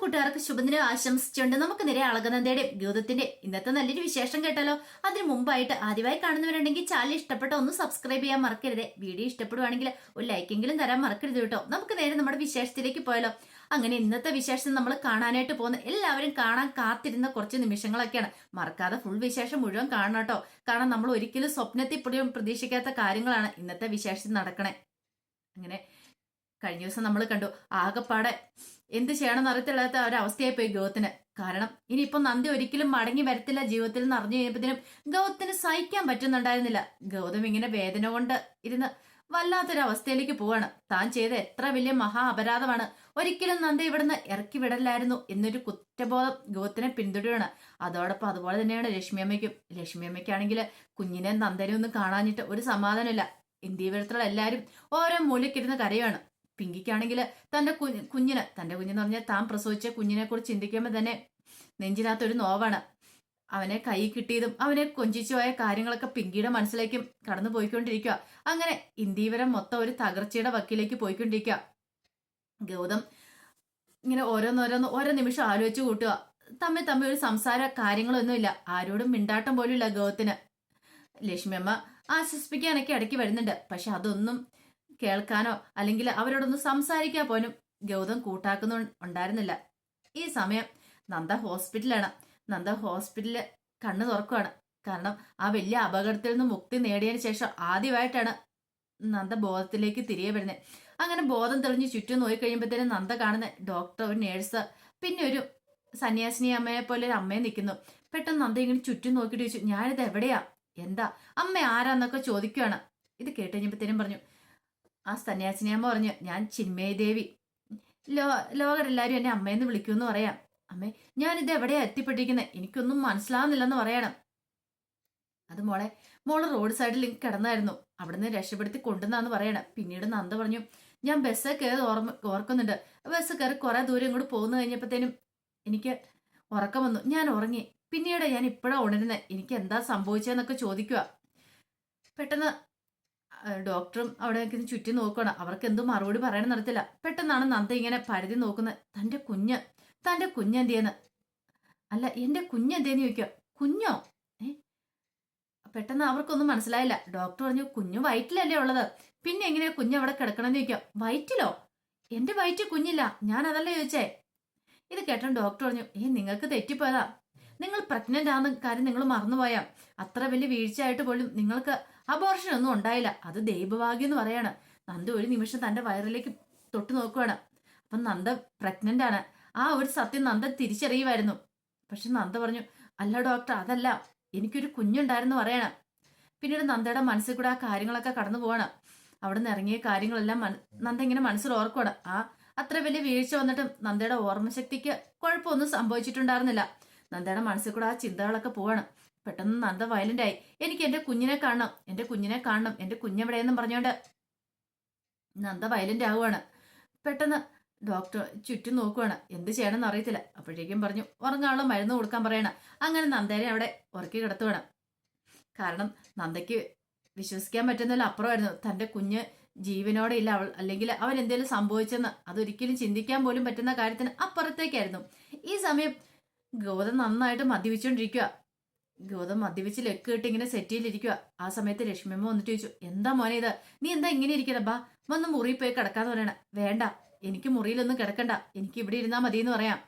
കൂട്ടുകാർക്ക് ശുഭദിനം ആശംസിച്ചുകൊണ്ട് നമുക്ക് നിര അളകനന്ദയുടെ ദ്യൂതത്തിന്റെ ഇന്നത്തെ നല്ലൊരു വിശേഷം കേട്ടാലോ അതിന് മുമ്പായിട്ട് ആദ്യമായി കാണുന്നവരുണ്ടെങ്കിൽ ചാനൽ ഇഷ്ടപ്പെട്ട ഒന്ന് സബ്സ്ക്രൈബ് ചെയ്യാൻ മറക്കരുത്. വീഡിയോ ഇഷ്ടപ്പെടുവാണെങ്കിൽ ഒരു ലൈക്കെങ്കിലും തരാൻ മറക്കരുത് കേട്ടോ. നമുക്ക് നേരെ നമ്മുടെ വിശേഷത്തിലേക്ക് പോയാലോ. അങ്ങനെ ഇന്നത്തെ വിശേഷം നമ്മൾ കാണാനായിട്ട് പോകുന്ന എല്ലാവരും കാണാൻ കാത്തിരുന്ന കുറച്ച് നിമിഷങ്ങളൊക്കെയാണ്. മറക്കാതെ ഫുൾ വിശേഷം മുഴുവൻ കാണണം കേട്ടോ. കാരണം നമ്മൾ ഒരിക്കലും സ്വപ്നത്തിൽ പോലും പ്രതീക്ഷിക്കാത്ത കാര്യങ്ങളാണ് ഇന്നത്തെ വിശേഷത്തിൽ നടക്കണേ. അങ്ങനെ കഴിഞ്ഞ ദിവസം നമ്മൾ കണ്ടു. ആകപ്പാടെ എന്ത് ചെയ്യണമെന്ന് അറിയത്തില്ലാത്ത ഒരവസ്ഥയായി പോയി ഗൗതത്തിന്. കാരണം ഇനിയിപ്പം നന്ദി ഒരിക്കലും മടങ്ങി വരത്തില്ല ജീവിതത്തിൽ എന്ന് അറിഞ്ഞു കഴിഞ്ഞപ്പോഴത്തേനും ഗൗതത്തിന് സഹിക്കാൻ പറ്റുന്നുണ്ടായിരുന്നില്ല. ഗൗതം ഇങ്ങനെ വേദന കൊണ്ട് ഇരുന്ന് വല്ലാത്തൊരു അവസ്ഥയിലേക്ക് പോവാണ്. താൻ ചെയ്ത എത്ര വലിയ മഹാ അപരാധമാണ്. ഒരിക്കലും നന്ദി ഇവിടുന്ന് ഇറക്കി വിടലായിരുന്നു എന്നൊരു കുറ്റബോധം ഗൗതത്തിനെ പിന്തുടരുകയാണ് അതോടൊപ്പം അതുപോലെ തന്നെയാണ് ലക്ഷ്മിയമ്മയ്ക്കും ലക്ഷ്മിയമ്മയ്ക്കാണെങ്കിൽ കുഞ്ഞിനെ നന്ദനെ ഒന്നും കാണാഞ്ഞിട്ട് ഒരു സമാധാനമില്ല ഇന്ത്യവിടത്തുള്ള എല്ലാവരും ഓരോ മൂലക്കിരുന്ന് കരയാണ് പിങ്കിക്കാണെങ്കിൽ തന്റെ കുഞ്ഞ് കുഞ്ഞിന് തന്റെ കുഞ്ഞെന്ന് പറഞ്ഞാൽ താൻ പ്രസവിച്ച കുഞ്ഞിനെ കുറിച്ച് ചിന്തിക്കുമ്പോൾ തന്നെ നെഞ്ചിനകത്തൊരു നോവാണ്. അവനെ കൈ കിട്ടിയതും അവനെ കൊഞ്ചിച്ചു പോയ കാര്യങ്ങളൊക്കെ പിങ്കിയുടെ മനസ്സിലേക്കും കടന്നു പോയിക്കൊണ്ടിരിക്കുക അങ്ങനെ ഇന്ത്യവരം മൊത്തം ഒരു തകർച്ചയുടെ വക്കിലേക്ക് പോയിക്കൊണ്ടിരിക്കുക ഗൗതം ഇങ്ങനെ ഓരോന്നോരോന്ന് ഓരോ നിമിഷം ആലോചിച്ച് കൂട്ടുക തമ്മിൽ തമ്മിൽ ഒരു സംസാര കാര്യങ്ങളൊന്നുമില്ല. ആരോടും മിണ്ടാട്ടം പോലും ഇല്ല ഗൗതത്തിന് ലക്ഷ്മിയമ്മ ആശ്വസിപ്പിക്കാനൊക്കെ ഇടയ്ക്ക് വരുന്നുണ്ട്. പക്ഷെ അതൊന്നും കേൾക്കാനോ അല്ലെങ്കിൽ അവരോടൊന്ന് സംസാരിക്കാൻ പോലും ഗൗതം കൂട്ടാക്കുന്നു ഉണ്ടായിരുന്നില്ല. ഈ സമയം നന്ദ ഹോസ്പിറ്റലാണ്. നന്ദ ഹോസ്പിറ്റലിൽ കണ്ണു തുറക്കുകയാണ് കാരണം ആ വലിയ അപകടത്തിൽ നിന്ന് മുക്തി നേടിയതിനു ശേഷം ആദ്യമായിട്ടാണ് നന്ദ ബോധത്തിലേക്ക് തിരികെ വരുന്നത് അങ്ങനെ ബോധം തെളിഞ്ഞ് ചുറ്റും നോക്കി കഴിയുമ്പോഴത്തേനും നന്ദ കാണുന്ന ഡോക്ടർ ഒരു നേഴ്സ് പിന്നെ ഒരു സന്യാസിനി അമ്മയെ പോലെ ഒരു അമ്മയെ നിൽക്കുന്നു. പെട്ടെന്ന് നന്ദ ഇങ്ങനെ ചുറ്റും നോക്കിയിട്ട് ചോദിച്ചു ഞാനിത് എവിടെയാ എന്താ? അമ്മ ആരാന്നൊക്കെ ചോദിക്കുകയാണ് ഇത് കേട്ട് കഴിഞ്ഞപ്പോഴത്തേനും പറഞ്ഞു ആ സന്യാസിനിയമ്മ പറഞ്ഞു ഞാൻ ചിന്മയ ദേവി ലോ ലോകരെല്ലാവരും എന്നെ അമ്മയെന്ന് വിളിക്കുമെന്ന് പറയാം. അമ്മേ ഞാനിത് എവിടെയാ എത്തിപ്പെട്ടിരിക്കുന്നത് എനിക്കൊന്നും മനസ്സിലാവുന്നില്ലെന്ന് പറയണം. അത് മോളെ മോൾ റോഡ് സൈഡിൽ കിടന്നായിരുന്നു. അവിടുന്ന് രക്ഷപ്പെടുത്തി കൊണ്ടുവന്നാന്ന് പറയണം. പിന്നീട് നന്ദ പറഞ്ഞു ഞാൻ ബസ് കയറി ഓർമ്മ ഓർക്കുന്നുണ്ട്. ബസ് കയറി കുറെ ദൂരം ഇങ്ങോട്ട് പോകുന്നു കഴിഞ്ഞപ്പോഴത്തേനും എനിക്ക് ഉറക്കം വന്നു. ഞാൻ ഉറങ്ങി. പിന്നീട് ഞാൻ ഇപ്പോഴാണ് ഉണരുന്നത് എനിക്ക് എന്താ സംഭവിച്ചതെന്നൊക്കെ ചോദിക്കുക പെട്ടെന്ന് ഡോക്ടറും അവിടെ ചുറ്റി നോക്കണം. അവർക്ക് എന്തും മറുപടി പറയാൻ നടത്തില്ല പെട്ടെന്നാണ് നന്ദ ഇങ്ങനെ പരിധി നോക്കുന്നത്. തന്റെ കുഞ്ഞ് തന്റെ കുഞ്ഞെന്തിയെന്ന് അല്ല എന്റെ കുഞ്ഞെന്തേന്ന് ചോദിക്കുക? കുഞ്ഞോ? പെട്ടെന്ന് അവർക്കൊന്നും മനസ്സിലായില്ല. ഡോക്ടർ പറഞ്ഞു കുഞ്ഞ് വയറ്റിലല്ലേ ഉള്ളത്. പിന്നെ എങ്ങനെയാ കുഞ്ഞ് അവിടെ കിടക്കണമെന്ന് ചോദിക്കാം വയറ്റിലോ? എന്റെ വയറ്റിൽ കുഞ്ഞില്ല. ഞാൻ അതല്ല ചോദിച്ചേ? ഇത് കേട്ടോ ഡോക്ടർ പറഞ്ഞു ഏ നിങ്ങൾക്ക് തെറ്റിപ്പോയതാ. നിങ്ങൾ പ്രഗ്നന്റ് ആണെന്ന കാര്യം നിങ്ങൾ മറന്നുപോയാ. അത്ര വലിയ വീഴ്ചയായിട്ട് പോലും നിങ്ങൾക്ക് അബോർഷൻ ഒന്നും ഉണ്ടായില്ല. അത് ദൈവഭാഗ്യം എന്ന് പറയാണ്. നന്ദ ഒരു നിമിഷം തന്റെ വയറിലേക്ക് തൊട്ടു നോക്കുവാണ്. അപ്പം നന്ദ പ്രഗ്നന്റ് ആണ്. ആ ഒരു സത്യം നന്ദ തിരിച്ചറിയുമായിരുന്നു പക്ഷെ നന്ദ പറഞ്ഞു അല്ല ഡോക്ടർ അതല്ല. എനിക്കൊരു കുഞ്ഞുണ്ടായിരുന്നു പറയണം. പിന്നീട് നന്ദയുടെ മനസ്സിൽ കൂടെ ആ കാര്യങ്ങളൊക്കെ കടന്നു പോവാണ്. അവിടെ നിന്ന് ഇറങ്ങിയ കാര്യങ്ങളെല്ലാം നന്ദ ഇങ്ങനെ മനസ്സിൽ ഓർക്കുവാണ്. ആ അത്ര വലിയ വീഴ്ച വന്നിട്ടും നന്ദയുടെ ഓർമ്മശക്തിക്ക് കുഴപ്പമൊന്നും സംഭവിച്ചിട്ടുണ്ടായിരുന്നില്ല. നന്ദയുടെ മനസ്സിൽ കൂടെ ആ ചിന്തകളൊക്കെ പോവാണ്. പെട്ടെന്ന് നന്ദ വയലന്റ് ആയി. എനിക്ക് എന്റെ കുഞ്ഞിനെ കാണണം എന്റെ കുഞ്ഞിനെ കാണണം എന്റെ കുഞ്ഞെവിടെയെന്നും പറഞ്ഞോണ്ട് നന്ദ വയലന്റ് ആവുകയാണ് പെട്ടെന്ന് ഡോക്ടർ ചുറ്റും നോക്കുവാണ്. എന്ത് ചെയ്യണമെന്ന് അറിയത്തില്ല. അപ്പോഴേക്കും പറഞ്ഞു ഉറങ്ങാനുള്ള മരുന്ന് കൊടുക്കാൻ പറയണം. അങ്ങനെ നന്ദേനെ അവിടെ ഉറക്കി കിടത്തുവാണ്. കാരണം നന്ദയ്ക്ക് വിശ്വസിക്കാൻ പറ്റുന്നതിൽ അപ്പുറമായിരുന്നു. തന്റെ കുഞ്ഞ് ജീവനോടെ ഇല്ല. അവൾ അല്ലെങ്കിൽ അവൻ എന്തെങ്കിലും സംഭവിച്ചെന്ന് അതൊരിക്കലും ചിന്തിക്കാൻ പോലും പറ്റുന്ന കാര്യത്തിന് അപ്പുറത്തേക്കായിരുന്നു. ഈ സമയം ഗൗതം നന്നായിട്ട് മദ്യപിച്ചുകൊണ്ടിരിക്കുക ഗൗതം മദ്യപിച്ച് ലെക്ക് കിട്ടി ഇങ്ങനെ ചെയ്തിരിക്കുക ആ സമയത്ത് ലക്ഷ്മിയമ്മ വന്നിട്ട് ചോദിച്ചു എന്താ മോനെ ഇത്? നീ എന്താ ഇങ്ങനെ ഇരിക്കണ? ബാ വന്ന് മുറിയിൽ പോയി കിടക്കാന്ന് പറയണ. വേണ്ട എനിക്ക് മുറിയിലൊന്നും കിടക്കണ്ട. എനിക്ക് ഇവിടെ ഇരുന്നാ മതി എന്ന് പറയാം.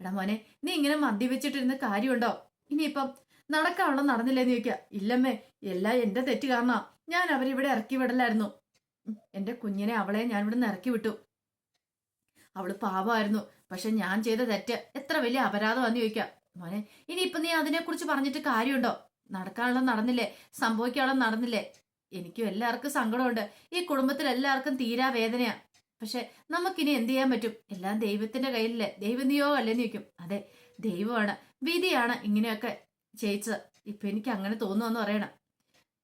എടാ മോനെ നീ ഇങ്ങനെ മദ്യപിച്ചിട്ടിരുന്ന കാര്യമുണ്ടോ? ഇനിയിപ്പം നടക്കാനുള്ള നടന്നില്ലേന്ന് ചോദിക്കുക ഇല്ലമ്മേ എല്ലാം എന്റെ തെറ്റ് കാരണം. ഞാൻ അവരിവിടെ ഇറക്കി വിടലായിരുന്നു. എന്റെ കുഞ്ഞിനെ അവളെ ഞാൻ ഇവിടുന്ന് ഇറക്കി വിട്ടു. അവൾ പാവമായിരുന്നു. പക്ഷെ ഞാൻ ചെയ്ത തെറ്റ് എത്ര വലിയ അപരാധമാന്ന് ചോദിക്കാം. മോനെ ഇനിയിപ്പൊ നീ അതിനെക്കുറിച്ച് പറഞ്ഞിട്ട് കാര്യമുണ്ടോ? നടക്കാനുള്ള നടന്നില്ലേ? സംഭവിക്കാനുള്ള നടന്നില്ലേ? എനിക്കും എല്ലാവർക്കും സങ്കടമുണ്ട്. ഈ കുടുംബത്തിൽ എല്ലാവർക്കും തീരാ വേദനയാ. പക്ഷെ നമുക്കിനി എന്ത് ചെയ്യാൻ പറ്റും? എല്ലാം ദൈവത്തിന്റെ കയ്യിലല്ലേ? ദൈവനിയോഗം അല്ലേ ചോദിക്കും. അതെ ദൈവമാണ്. വിധിയാണ് ഇങ്ങനെയൊക്കെ ചെയ്യിച്ചത്. ഇപ്പൊ എനിക്ക് അങ്ങനെ തോന്നുമെന്ന് പറയണം.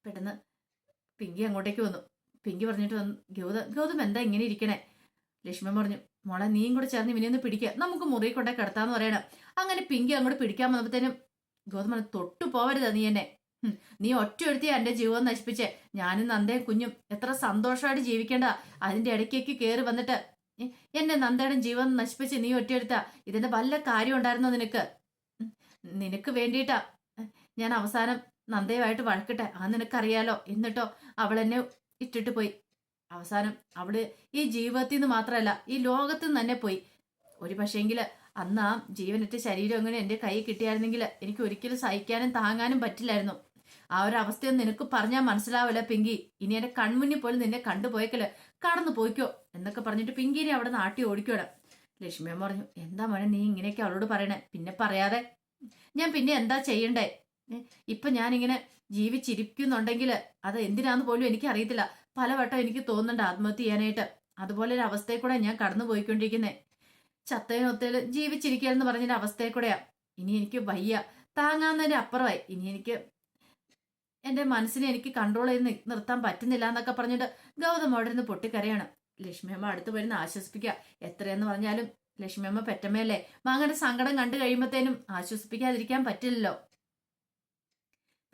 പെട്ടെന്ന് പിങ്കി അങ്ങോട്ടേക്ക് വന്നു. പിങ്കി പറഞ്ഞിട്ട് വന്നു ഗൗതം ഗൗതം എന്താ ഇങ്ങനെ ഇരിക്കണേ? ലക്ഷ്മൺ പറഞ്ഞു മോളെ നീയും കൂടെ ചേർന്ന് ഇവനെ ഒന്ന് പിടിക്കുക നമുക്ക് മുറി കൊണ്ടേ കിടത്താന്ന് പറയണം. അങ്ങനെ പിങ്കി അങ്ങോട്ട് പിടിക്കാൻ വന്നപ്പോഴത്തേനും ഗൗതം തൊട്ടു പോവരുത് നീ എന്നെ. നീ ഒറ്റ എടുത്തി എന്റെ ജീവിതം നശിപ്പിച്ചേ. ഞാനും നന്ദയും കുഞ്ഞും എത്ര സന്തോഷമായിട്ട് ജീവിക്കേണ്ട. അതിന്റെ ഇടയ്ക്കേക്ക് കയറി വന്നിട്ട് എന്നെ നന്ദയുടെ ജീവൻ നശിപ്പിച്ച് നീ ഒറ്റയെടുത്ത ഇതിന്റെ വല്ല കാര്യം ഉണ്ടായിരുന്നോ നിനക്ക്? നിനക്ക് വേണ്ടിയിട്ടാ. ഞാൻ അവസാനം നന്ദയുമായിട്ട് വഴക്കിട്ടെ. ആ നിനക്കറിയാലോ. എന്നിട്ടോ അവൾ എന്നെ ഇട്ടിട്ട് പോയി. അവസാനം അവിടെ ഈ ജീവിതത്തിൽ നിന്ന് മാത്രമല്ല ഈ ലോകത്തു നിന്ന് തന്നെ പോയി. ഒരു പക്ഷേങ്കിൽ അന്ന് ആ ജീവനറ്റ ശരീരം അങ്ങനെ എന്റെ കൈ കിട്ടിയായിരുന്നെങ്കിൽ എനിക്ക് ഒരിക്കലും സഹിക്കാനും താങ്ങാനും പറ്റില്ലായിരുന്നു. ആ ഒരു അവസ്ഥയൊന്നും നിനക്ക് പറഞ്ഞാൽ മനസ്സിലാവില്ല പിങ്കി. ഇനി എന്റെ കൺമുന്നിൽ പോലും നിന്നെ കണ്ടുപോയേക്കൽ. കടന്നു പോയിക്കോ എന്നൊക്കെ പറഞ്ഞിട്ട് പിങ്കിനെ അവിടെ നാട്ടി ഓടിക്കോടെ. ലക്ഷ്മിയമ്മ പറഞ്ഞു എന്താ മോനെ നീ ഇങ്ങനെയൊക്കെ അവളോട് പറയണേ? പിന്നെ പറയാതെ. ഞാൻ പിന്നെ എന്താ ചെയ്യണ്ടേ? ഇപ്പൊ ഞാനിങ്ങനെ ജീവിച്ചിരിക്കുന്നുണ്ടെങ്കിൽ അത് എന്തിനാന്ന് പോലും എനിക്ക് അറിയത്തില്ല പലവട്ടം എനിക്ക് തോന്നുന്നുണ്ട് ആത്മഹത്യ ചെയ്യാനായിട്ട്. അതുപോലെ ഒരു അവസ്ഥയിൽ കൂടെ ഞാൻ കടന്നു ചത്തേനൊത്തേൽ ജീവിച്ചിരിക്കുക എന്ന് പറഞ്ഞൊരു അവസ്ഥയിൽ കൂടെയാ. ഇനി എനിക്ക് വയ്യ. താങ്ങാവുന്നതിന്റെ അപ്പുറമായി. ഇനി എനിക്ക് എന്റെ മനസ്സിനെ എനിക്ക് കൺട്രോൾ ചെയ്ത് നിർത്താൻ പറ്റുന്നില്ല എന്നൊക്കെ പറഞ്ഞിട്ട് ഗൗതം അവിടെ നിന്ന് പൊട്ടിക്കരയാണ്. ലക്ഷ്മിയമ്മ അടുത്ത് വരുന്ന ആശ്വസിപ്പിക്കുക. എത്രയെന്ന് പറഞ്ഞാലും ലക്ഷ്മിയമ്മ പെറ്റമ്മയല്ലേ? മകന്റെ സങ്കടം കണ്ടു കഴിയുമ്പോഴത്തേനും ആശ്വസിപ്പിക്കാതിരിക്കാൻ പറ്റില്ലല്ലോ.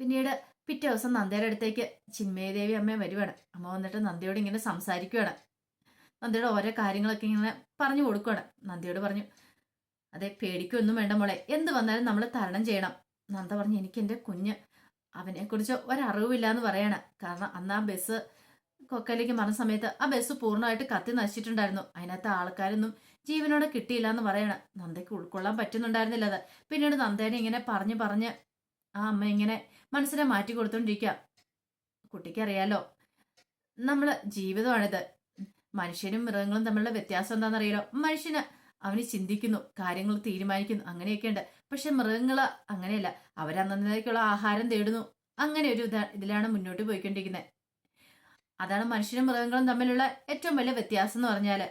പിന്നീട് പിറ്റേ ദിവസം നന്ദയുടെ അടുത്തേക്ക് ചിന്മയദേവി അമ്മയെ വരുവാണ്. അമ്മ വന്നിട്ട് നന്ദിയോട് ഇങ്ങനെ സംസാരിക്കുവാണ്. നന്ദിയുടെ ഓരോ കാര്യങ്ങളൊക്കെ ഇങ്ങനെ പറഞ്ഞു കൊടുക്കുകയാണ് നന്ദിയോട് പറഞ്ഞു അതെ പേടിക്കൊന്നും വേണ്ട മോളെ. എന്ത് വന്നാലും നമ്മൾ തരണം ചെയ്യണം. നന്ദ പറഞ്ഞു എനിക്ക് എന്റെ കുഞ്ഞ് അവനെക്കുറിച്ച് ഒരറിവില്ല എന്ന് പറയാണ്. കാരണം അന്ന് ആ ബസ് കൊക്കയിലേക്ക് മറന്ന സമയത്ത് ആ ബസ് പൂർണമായിട്ട് കത്തി നശിച്ചിട്ടുണ്ടായിരുന്നു. അതിനകത്ത് ആൾക്കാരൊന്നും ജീവനോടെ കിട്ടിയില്ല എന്ന് പറയണം. നന്ദയ്ക്ക് ഉൾക്കൊള്ളാൻ പറ്റുന്നുണ്ടായിരുന്നില്ല അത്. പിന്നീട് നന്ദേനെ ഇങ്ങനെ പറഞ്ഞു പറഞ്ഞ് ആ അമ്മ ഇങ്ങനെ മനസ്സിനെ മാറ്റി കൊടുത്തോണ്ടിരിക്കുക കുട്ടിക്കറിയാലോ നമ്മൾ ജീവിതമാണിത്. മനുഷ്യനും മൃഗങ്ങളും തമ്മിലുള്ള വ്യത്യാസം എന്താണെന്നറിയാലോ മനുഷ്യന് അവന് ചിന്തിക്കുന്നു കാര്യങ്ങൾ തീരുമാനിക്കുന്നു അങ്ങനെയൊക്കെ ഉണ്ട് പക്ഷെ മൃഗങ്ങൾ അങ്ങനെയല്ല. അവരന്നേക്കുള്ള ആഹാരം തേടുന്നു. അങ്ങനെ ഒരു ഇതാ ഇതിലാണ് മുന്നോട്ട് പോയിക്കൊണ്ടിരിക്കുന്നത് അതാണ് മനുഷ്യനും മൃഗങ്ങളും തമ്മിലുള്ള ഏറ്റവും വലിയ വ്യത്യാസം എന്ന് പറഞ്ഞാൽ.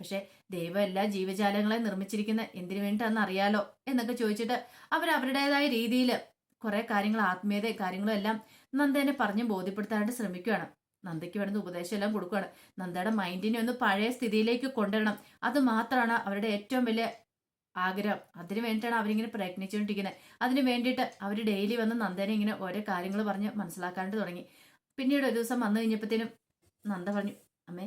പക്ഷെ ദൈവം എല്ലാ ജീവജാലങ്ങളെ നിർമ്മിച്ചിരിക്കുന്ന എന്തിനു വേണ്ടിയിട്ടാണെന്ന് അറിയാലോ എന്നൊക്കെ ചോദിച്ചിട്ട് അവരവരുടേതായ രീതിയിൽ കുറെ കാര്യങ്ങൾ ആത്മീയത കാര്യങ്ങളും എല്ലാം നന്ദേനെ പറഞ്ഞ് ബോധ്യപ്പെടുത്താനായിട്ട് ശ്രമിക്കുകയാണ് നന്ദയ്ക്ക് വേണ്ടുന്ന ഉപദേശം എല്ലാം കൊടുക്കുകയാണ് നന്ദയുടെ മൈൻഡിനെ ഒന്ന് പഴയ സ്ഥിതിയിലേക്ക് കൊണ്ടുവരണം. അത് മാത്രമാണ് അവരുടെ ഏറ്റവും വലിയ ആഗ്രഹം. അതിനു വേണ്ടിയിട്ടാണ് അവരിങ്ങനെ പ്രയത്നിച്ചുകൊണ്ടിരിക്കുന്നത്. അതിന് വേണ്ടിയിട്ട് അവർ ഡെയിലി വന്ന് നന്ദനെ ഇങ്ങനെ ഓരോ കാര്യങ്ങൾ പറഞ്ഞ് മനസ്സിലാക്കാനായിട്ട് തുടങ്ങി. പിന്നീട് ഒരു ദിവസം വന്നു കഴിഞ്ഞപ്പോഴത്തേനും നന്ദ പറഞ്ഞു അമ്മേ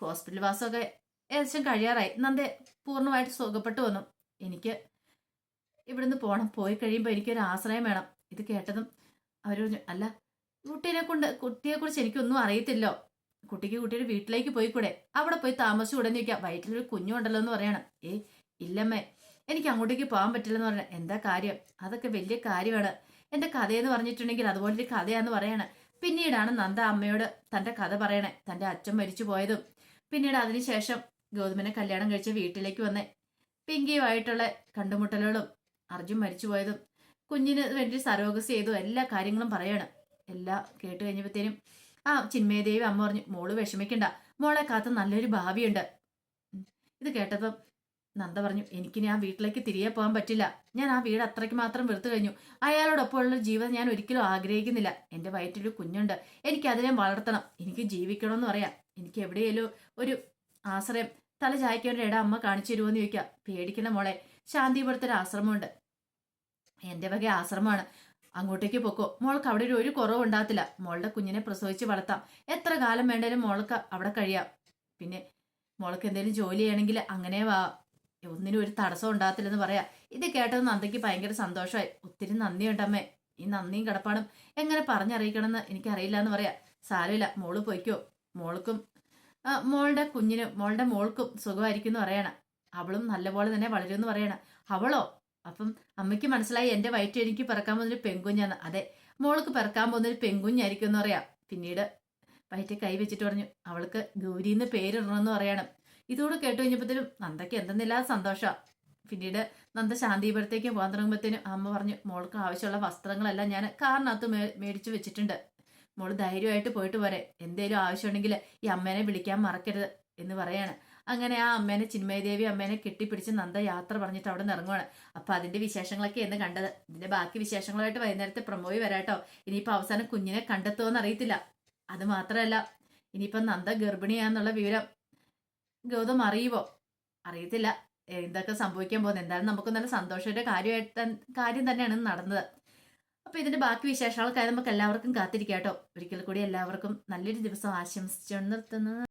ഹോസ്പിറ്റൽ വാസമൊക്കെ ഏകദേശം കഴിയാറായി. നന്ദ പൂർണമായിട്ട് സുഖപ്പെട്ടു വന്നു. എനിക്ക് ഇവിടുന്ന് പോണം. പോയി കഴിയുമ്പോൾ എനിക്കൊരു ആശ്രയം വേണം. ഇത് കേട്ടതും അവർ പറഞ്ഞു അല്ല കുട്ടീനെ കൊണ്ട് കുട്ടിയെക്കുറിച്ച് എനിക്കൊന്നും അറിയത്തില്ലോ. കുട്ടിക്ക് കുട്ടിയുടെ വീട്ടിലേക്ക് പോയി കൂടെ. അവിടെ പോയി താമസിച്ചു കൂടെ നിൽക്കാം വയറ്റിലൊരു കുഞ്ഞുണ്ടല്ലോ എന്ന് പറയണം. ഏ ഇല്ലമ്മേ. എനിക്ക് അങ്ങോട്ടേക്ക് പോകാൻ പറ്റില്ലെന്ന് പറയണം. എന്താ കാര്യം? അതൊക്കെ വലിയ കാര്യമാണ്. എന്റെ കഥയെന്ന് പറഞ്ഞിട്ടുണ്ടെങ്കിൽ അതുപോലൊരു കഥയാന്ന് പറയണേ. പിന്നീടാണ് നന്ദ അമ്മയോട് തന്റെ കഥ പറയണേ. തന്റെ അച്ഛൻ മരിച്ചു പോയതും. പിന്നീട് അതിനുശേഷം ഗൗതമനെ കല്യാണം കഴിച്ച് വീട്ടിലേക്ക് വന്നേ. പിങ്കിയുമായിട്ടുള്ള കണ്ടുമുട്ടലുകളും അർജുൻ മരിച്ചു പോയതും കുഞ്ഞിന് വേണ്ടി സരോഗസി ചെയ്തു എല്ലാ കാര്യങ്ങളും പറയാണ്. എല്ലാം കേട്ട് കഴിഞ്ഞപ്പോഴത്തേനും ആ ചിന്മയദേവി അമ്മ പറഞ്ഞു മോൾ വിഷമിക്കണ്ട. മോളെ കാത്ത് നല്ലൊരു ഭാവിയുണ്ട്. ഇത് കേട്ടപ്പം നന്ദ പറഞ്ഞു എനിക്കിനി ആ വീട്ടിലേക്ക് തിരികെ പോകാൻ പറ്റില്ല. ഞാൻ ആ വീട് അത്രയ്ക്ക് മാത്രം വെറുത്തു കഴിഞ്ഞു. അയാളോടൊപ്പമുള്ള ജീവിതം ഞാൻ ഒരിക്കലും ആഗ്രഹിക്കുന്നില്ല. എന്റെ വയറ്റിലൊരു കുഞ്ഞുണ്ട്. എനിക്ക് അതിനെ വളർത്തണം. എനിക്ക് ജീവിക്കണമെന്ന് പറയാം. എനിക്ക് എവിടെയെങ്കിലും ഒരു ആശ്രയം തല ചായ്ക്കാൻ ഒരു ഇട അമ്മ കാണിച്ചു തരുമോ എന്ന് ചോദിക്കാം. പേടിക്കണ മോളെ. ശാന്തിപുരത്തൊരു ആശ്രമമുണ്ട്. എന്റെ വക ആശ്രമമാണ്. അങ്ങോട്ടേക്ക് പൊക്കോ. മോൾക്ക് അവിടെ ഒരു ഒരു കുറവ് ഉണ്ടാകത്തില്ല. മോളുടെ കുഞ്ഞിനെ പ്രസവിച്ച് വളർത്താം. എത്ര കാലം വേണ്ടേലും മോൾക്ക് അവിടെ കഴിയാം. പിന്നെ മോൾക്ക് എന്തെങ്കിലും ജോലി ചെയ്യണമെങ്കിൽ അങ്ങനെ വാ. ഒന്നിനും ഒരു തടസ്സം ഉണ്ടാകത്തില്ലെന്ന് പറയാം. ഇത് കേട്ടത് നന്ദയ്ക്ക് ഭയങ്കര സന്തോഷമായി. ഒത്തിരി നന്ദിയുണ്ട് അമ്മേ. ഈ നന്ദിയും കിടപ്പാടും എങ്ങനെ പറഞ്ഞറിയിക്കണമെന്ന് എനിക്കറിയില്ല എന്ന് പറയാം. സാരമില്ല. മോൾ പൊയ്ക്കോ. മോൾക്കും മോളുടെ കുഞ്ഞിനും മോളുടെ മോൾക്കും സുഖമായിരിക്കും എന്ന് പറയണം. അവളും നല്ലപോലെ തന്നെ വളരുമെന്ന് പറയണം. അവളോ? അപ്പം അമ്മയ്ക്ക് മനസ്സിലായി എന്റെ വയറ്റിൽ എനിക്ക് പിറക്കാൻ പോകുന്നൊരു പെങ്കുഞ്ഞാന്ന് അതെ മോൾക്ക് പിറക്കാൻ പോകുന്നൊരു പെങ്കുഞ്ഞായിരിക്കും എന്ന് പറയാം. പിന്നീട് വയറ്റിൽ കൈ വെച്ചിട്ട് പറഞ്ഞു അവൾക്ക് ഗൗരി എന്ന് പേരിടണമെന്ന് പറയണം. ഇതോട് കേട്ട് കഴിഞ്ഞപ്പോഴത്തേനും നന്ദയ്ക്ക് എന്തെന്നില്ലാതെ സന്തോഷമാണ് പിന്നീട് നന്ദ ശാന്തിപുരത്തേക്ക് പോകാൻ തുടങ്ങുമ്പോഴത്തേനും അമ്മ പറഞ്ഞു മോൾക്ക് ആവശ്യമുള്ള വസ്ത്രങ്ങളെല്ലാം ഞാൻ കാറിനകത്ത് മേ മേടിച്ചു വെച്ചിട്ടുണ്ട്. മോൾ ധൈര്യമായിട്ട് പോയിട്ട് പോരെ എന്തേലും ആവശ്യമുണ്ടെങ്കിൽ ഈ അമ്മേനെ വിളിക്കാൻ മറക്കരുത് എന്ന് പറയാണ്. അങ്ങനെ ആ അമ്മേനെ ചിന്മയദേവി അമ്മേനെ കെട്ടിപ്പിടിച്ച് നന്ദ യാത്ര പറഞ്ഞിട്ട് അവിടെ നിന്ന് ഇറങ്ങുവാണ്. അപ്പൊ അതിന്റെ വിശേഷങ്ങളൊക്കെ എന്ന് കണ്ടത്. ഇതിന്റെ ബാക്കി വിശേഷങ്ങളായിട്ട് വൈകുന്നേരത്തെ പ്രമോയി വരാട്ടോ. ഇനിയിപ്പോ അവസാനം കുഞ്ഞിനെ കണ്ടെത്തുമോ അറിയത്തില്ല. അത് മാത്രമല്ല ഇനിയിപ്പം നന്ദ ഗർഭിണിയാന്നുള്ള വിവരം ഗൗതം അറിയുമോ അറിയത്തില്ല. എന്തൊക്കെ സംഭവിക്കാൻ പോകുന്നത് എന്തായാലും നമുക്ക് നല്ല സന്തോഷമായിട്ട് കാര്യമായിട്ട് കാര്യം തന്നെയാണ് നടന്നത്. അപ്പൊ ഇതിന്റെ ബാക്കി വിശേഷങ്ങൾക്കായി നമുക്ക് എല്ലാവർക്കും കാത്തിരിക്കാം കേട്ടോ. ഒരിക്കൽ കൂടി എല്ലാവർക്കും നല്ലൊരു ദിവസം ആശംസിച്ചു നിർത്തുന്നു.